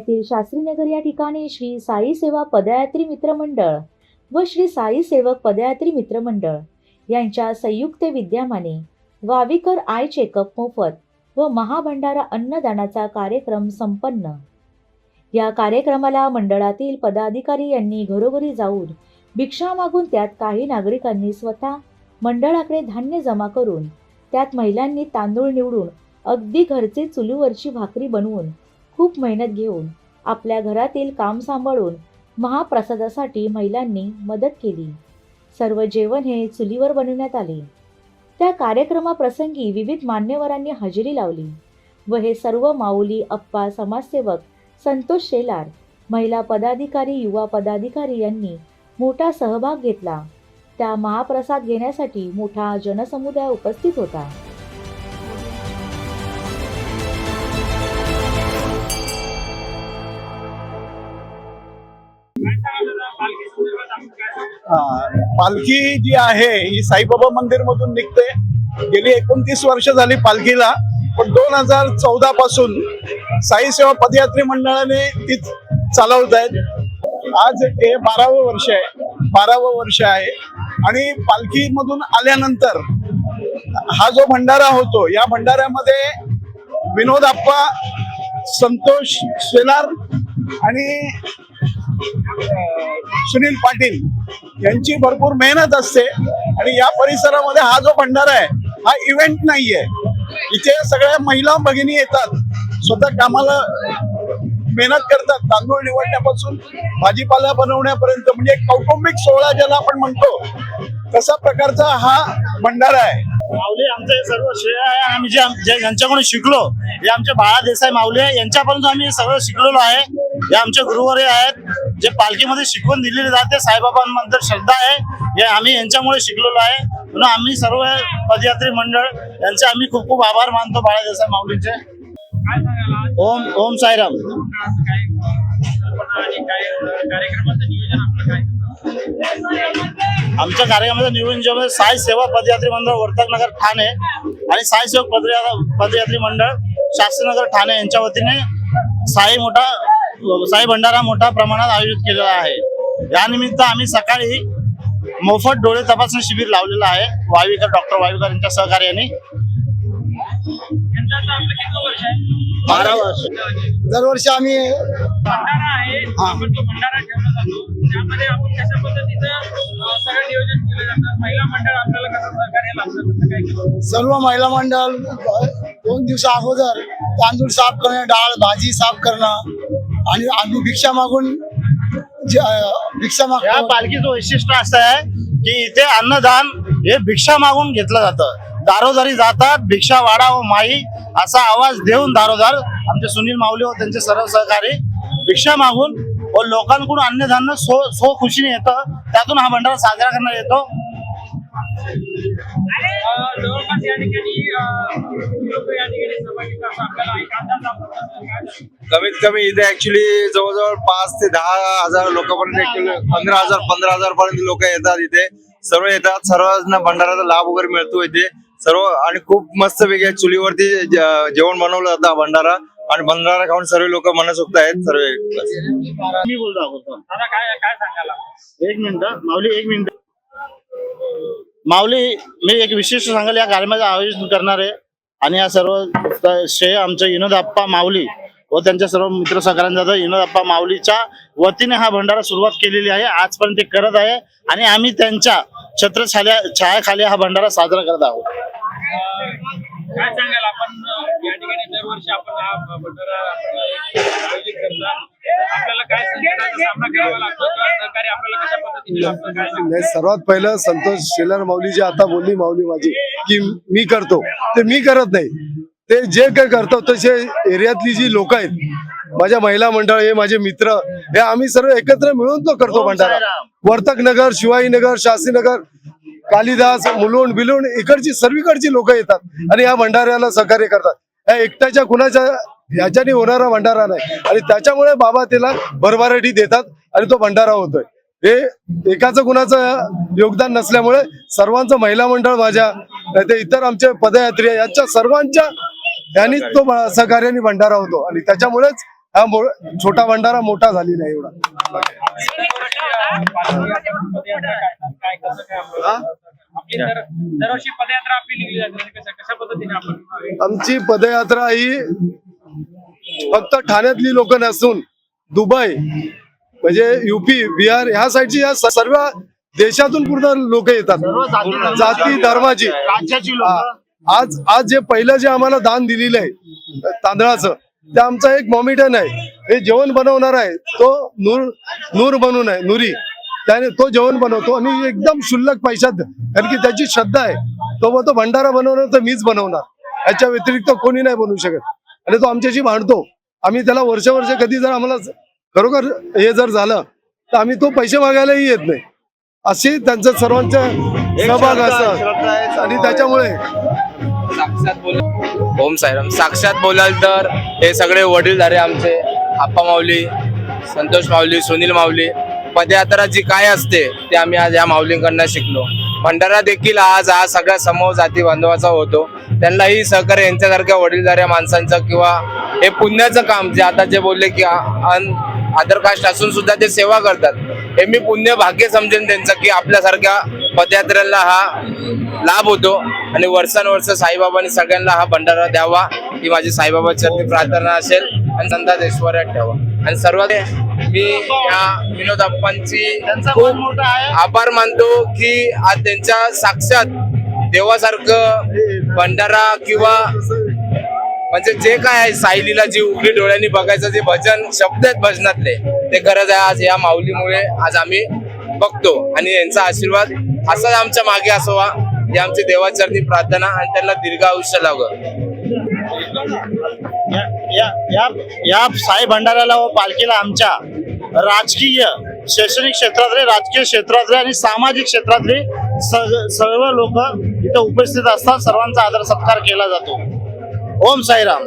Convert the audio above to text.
येथील शास्त्रीनगर या ठिकाणी श्री साई सेवा पदयात्री मित्रमंडळ व श्री साई सेवक पदयात्री मित्रमंडळ यांच्या संयुक्त विद्यमाने वावीकर आय चेकअप मोफत व महाभंडारा अन्नदानाचा कार्यक्रम संपन्न. या कार्यक्रमाला मंडळातील पदाधिकारी यांनी घरोघरी जाऊन भिक्षा मागून त्यात काही नागरिकांनी स्वतः मंडळाकडे धान्य जमा करून त्यात महिलांनी तांदूळ निवडून अगदी घरचे चुलीवरची भाकरी बनवून खूप मेहनत घेऊन आपल्या घरातील काम सांभाळून महाप्रसादासाठी महिलांनी मदत केली. सर्व जेवण हे चुलीवर बनवण्यात आले. त्या कार्यक्रमाप्रसंगी विविध मान्यवरांनी हजेरी लावली व हे सर्व माऊली अप्पा समाजसेवक संतोष शेलार महिला पदाधिकारी युवा पदाधिकारी यांनी मोठा सहभाग घेतला. त्या महाप्रसाद घेण्यासाठी मोठा जनसमुदाय उपस्थित होता. पालखी जी आहे ही साईबाबा मंदिर मधून निघते. गेली एकोणतीस वर्ष झाली पालखीला पण दोन हजार चौदा पासून साई सेवा पदयात्री मंडळाने ती चालवत आहेत. आज हे बारावं वर्ष आहे बारावं वर्ष आहे. आणि पालखी मधून आल्यानंतर हा जो भंडारा होतो या भंडाऱ्यामध्ये विनोद आप्पा संतोष शेलार आणि सुनील पाटील यांची भरपूर मेहनत असते आणि या परिसरामध्ये हा जो भंडारा आहे हा इव्हेंट नाहीये. इथे सगळ्या महिला भगिनी येतात स्वतः कामाला मेहनत करतात. तांदूळ निवडण्यापासून भाजीपाला बनवण्यापर्यंत म्हणजे कौटुंबिक सोहळा ज्याला आपण म्हणतो तसा प्रकारचा हा भंडारा आहे. माऊली आमचं हे सर्व श्रेय आहे. आम्ही जे यांच्याकडून शिकलो हे आमचे बाळा देसाई माऊली आहे. यांच्यापर्यंत आम्ही हे सगळं शिकलेलो आहे. हे आमचे गुरुवारी आहेत जे पालखीमध्ये शिकवून दिलेले जाते साईबाबांबद्दल श्रद्धा आहे हे आम्ही यांच्यामुळे शिकलेलो आहे. म्हणून आम्ही सर्व पदयात्री मंडळ यांचे आम्ही खूप खूप आभार मानतो बाळा देसाई माऊलीचे. ओम ओम साईराम. आमच्या कार्यक्रमाचं नियोजन जे साई सेवा पदयात्री मंडळ वर्तक नगर ठाणे आणि साई सेवक पदयात्री मंडळ शास्त्रीनगर ठाणे यांच्या वतीने साई मोठा साई भंडारा मोठ्या प्रमाणात आयोजित केलेला आहे. यानिमित्त आम्ही सकाळी मोफत डोळे तपासणी शिबिर लावलेलं आहे. वावीकर डॉक्टर वावीकर यांच्या सहकार्याने. बारा वर्ष. दरवर्षी आम्ही भंडारा आहे. आपण तो भंडारा ठेवला जातो. त्यामध्ये आपण कशा पद्धतीचं अं, सगळं नियोजन केलं जातं? महिला मंडळ आपल्याला कसं सहकार्य लागतं? कसं काय केलं? सर्व महिला मंडळ दोन दिवसा अगोदर तांदूळ साफ करणं डाळ भाजी साफ करणं आणि आम्ही भिक्षा मागून भिक्षा माग भिक्षा या पालखीचं वैशिष्ट्य असं आहे की इथे अन्नदान हे भिक्षा मागून घेतलं जातं. दारोदारी जातात भिक्षा वाडा व माई असा आवाज देऊन दारोदार आमचे सुनील माऊली व त्यांचे सर्व सहकारी भिक्षा मागून व लोकांकडून अन्नधान्य सो सो खुशीने येतं. त्यातून हा भंडारा साजरा करण्यात येतो. जवळपास या ठिकाणी या सहभागी आपल्याला एक अंदाज? कमीत कमी इथे ऍक्च्युली जवळजवळ पाच ते दहा हजार लोकांपर्यंत पंधरा हजार पंधरा हजार पर्यंत लोक येतात इथे. सर्व येतात सर्वांना भंडाराचा लाभ वगैरे मिळतो इथे. सर्व आणि खूप मस्त वेगळ्या चुलीवरती जेवण बनवलं जातं भंडारा. आणि भंडारा खाऊन सर्व लोक मनसुक्त आहेत सर्व मी बोलतो काय काय सांगाल एक मिनिट माऊली एक मिनिट. माऊली मी एक विशिष्ट सांगाल या कार्यक्रमाचं आयोजन करणार आहे. आणि या सर्व श्रेय आमचे विनोद आप्पा माऊली व त्यांच्या सर्व मित्र सहकाऱ्यांचा जातं विनोद आप्पा माऊलीच्या वतीने हा भंडारा सुरुवात केलेली आहे. आजपर्यंत ते करत आहे आणि आम्ही त्यांच्या छत्रछाया छायाखाली हा भंडारा साजरा करत आहोत. काय सांगाल आपण? या ठिकाणी दरवर्षी आपण हा भंडारा आयोजित करता. आपल्याला काय संकटाचा सामना करावा लागतो? किंवा सहकार्य आपल्याला कशा पद्धतीने लागतं काय सांगाल? नाही, सर्वात पहिलं संतोष शेलार माऊली जी आता बोलली माऊली माझी की मी करतो. ते मी करत नाही. ते जे काही करतो तसे एरियातली जी लोक आहेत माझ्या महिला मंडळ हे माझे मित्र हे आम्ही सर्व एकत्र मिळून तो करतो भंडारा. वर्तक नगर शिवाई नगर शास्त्रीनगर कालिदास मुलुंड बिलुंड इकडची सर्वीकडची लोक येतात आणि या भंडाऱ्याला सहकार्य करतात. या एकट्याच्या कुणाच्या ह्याच्याने होणारा भंडारा नाही. आणि त्याच्यामुळे बाबा त्याला भरभराटी देतात आणि तो भंडारा होतोय. हे एकाचं कुणाचं योगदान नसल्यामुळे सर्वांचं महिला मंडळ माझ्या नाही ते इतर आमचे पदयात्री यांच्या सर्वांच्या यांनीच तो सहकार्याने भंडारा होतो. आणि त्याच्यामुळेच हा छोटा भंडारा मोठा झालेला आहे एवढा. आमची पदयात्रा ही फक्त ठाण्यातली लोक नसून दुबई म्हणजे युपी बिहार ह्या साईडची या सर्व देशातून पूर्ण लोक येतात. जाती धर्माची आज आज जे पहिलं जे आम्हाला दान दिलेलं आहे तांदळाचं ते आमचा एक मॉमिटन आहे. हे जेवण बनवणार आहे तो नूर नूर बनून आहे नुरी. त्याने तो जेवण बनवतो आणि एकदम क्षुल्लक पैशात कारण की त्याची श्रद्धा आहे. तो मग तो भंडारा बनवणार तर मीच बनवणार. याच्या व्यतिरिक्त कोणी नाही बनवू शकत. आणि तो आमच्याशी भांडतो. आम्ही त्याला वर्ष वर्ष कधी जर आम्हाला खरोखर हे जर झालं तर आम्ही तो पैसे मागायलाही येत नाही. असे त्यांचं सर्वांचं सहभाग असतात. आणि त्याच्यामुळे ओम साईराम. साक्षात बोलाल तर हे सगळे वडीलधारे आमचे आप्पा माऊली संतोष माऊली सुनील माऊली पदयात्रा जी काय असते ते आम्ही आज या माऊलींकडनं शिकलो. भंडारा देखील आज हा सगळ्या समूह जाती बांधवाचा होतो. त्यांनाही सहकार्य यांच्यासारख्या वडीलधाऱ्या माणसांचं किंवा हे पुण्याचं काम जे आता जे बोलले की अदर कास्ट असून सुद्धा ते सेवा करतात हे मी पुण्य भाग्य समजेन त्यांचं की आपल्यासारख्या पदयात्रेला हा लाभ होतो आणि वर्षानुवर्ष साईबाबांनी सगळ्यांना हा भंडारा द्यावा ही माझी साईबाबाची प्रार्थना असेल आणि संतास ऐश्वर्यात ठेवा. आणि सर्वात मी या विनोद अप्पांची त्यांचा खूप आभार मानतो की आज त्यांच्या साक्षात देवासारखं भंडारा किंवा म्हणजे जे काय आहे सायलीला जी उघडी डोळ्यांनी बघायचं जे भजन शब्द आहेत भजनातले ते खरंच आहे. आज या माऊलीमुळे आज आम्ही बघतो. आणि यांचा आशीर्वाद असाच आमच्या मागे असावा. ही आमची देवाचरणी प्रार्थना आणि त्यांना दीर्घ आयुष्य लावं या या- या या साई भंडाऱ्याला व पालखीला आमच्या राजकीय शैक्षणिक क्षेत्रातले राजकीय क्षेत्रातले आणि सामाजिक क्षेत्रातले सर्व लोक इथे उपस्थित असतात सर्वांचा आदर सत्कार केला जातो. ओम साईराम.